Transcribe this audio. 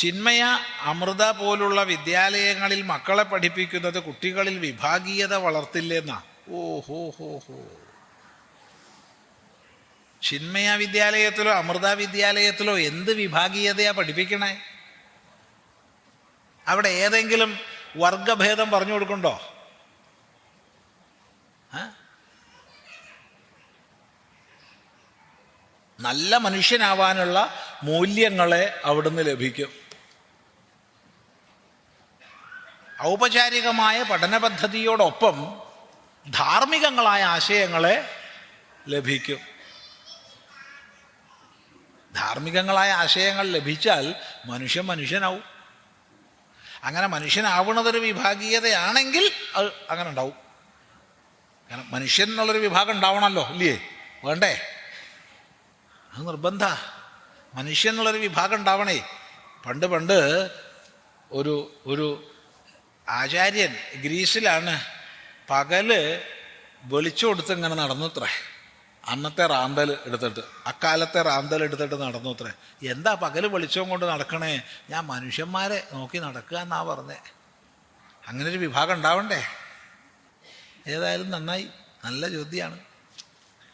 ചിന്മയ അമൃത പോലുള്ള വിദ്യാലയങ്ങളിൽ മക്കളെ പഠിപ്പിക്കുന്നത് കുട്ടികളിൽ വിഭാഗീയത വളർത്തില്ലെന്നാ? ഓ ഹോ ഹോ ഹോ. ചിന്മയ വിദ്യാലയത്തിലോ അമൃത വിദ്യാലയത്തിലോ എന്ത് വിഭാഗീയതയാ പഠിപ്പിക്കണേ? അവിടെ ഏതെങ്കിലും വർഗഭേദം പറഞ്ഞു കൊടുക്കണ്ടോ? നല്ല മനുഷ്യനാവാനുള്ള മൂല്യങ്ങളെ അവിടുന്ന് ലഭിക്കും. ഔപചാരികമായ പഠന പദ്ധതിയോടൊപ്പം ധാർമ്മികങ്ങളായ ആശയങ്ങളെ ലഭിക്കും. ധാർമ്മികങ്ങളായ ആശയങ്ങൾ ലഭിച്ചാൽ മനുഷ്യൻ മനുഷ്യനാവും. അങ്ങനെ മനുഷ്യനാവുന്നതൊരു വിഭാഗീയതയാണെങ്കിൽ അത് അങ്ങനെ ഉണ്ടാവും കാരണം മനുഷ്യൻ എന്നുള്ളൊരു വിഭാഗം ഉണ്ടാവണമല്ലോ ഇല്ലേ? വേണ്ടേ? അത് നിർബന്ധ. മനുഷ്യൻ എന്നുള്ളൊരു വിഭാഗം ഉണ്ടാവണേ. പണ്ട് പണ്ട് ഒരു ഒരു ആചാര്യൻ ഗ്രീസിലാണ് പകൽ വെളിച്ചം കൊടുത്ത് ഇങ്ങനെ നടന്നുത്രേ. അന്നത്തെ റാന്തൽ എടുത്തിട്ട് അക്കാലത്തെ റാന്തൽ എടുത്തിട്ട് നടന്നുത്രേ. എന്താ പകൽ വെളിച്ചം കൊണ്ട് നടക്കണേ? ഞാൻ മനുഷ്യന്മാരെ നോക്കി നടക്കുക എന്നാ പറഞ്ഞേ. അങ്ങനൊരു വിഭാഗം ഉണ്ടാവണ്ടേ? ഏതായാലും നന്നായി. നല്ല ചോദ്യമാണ്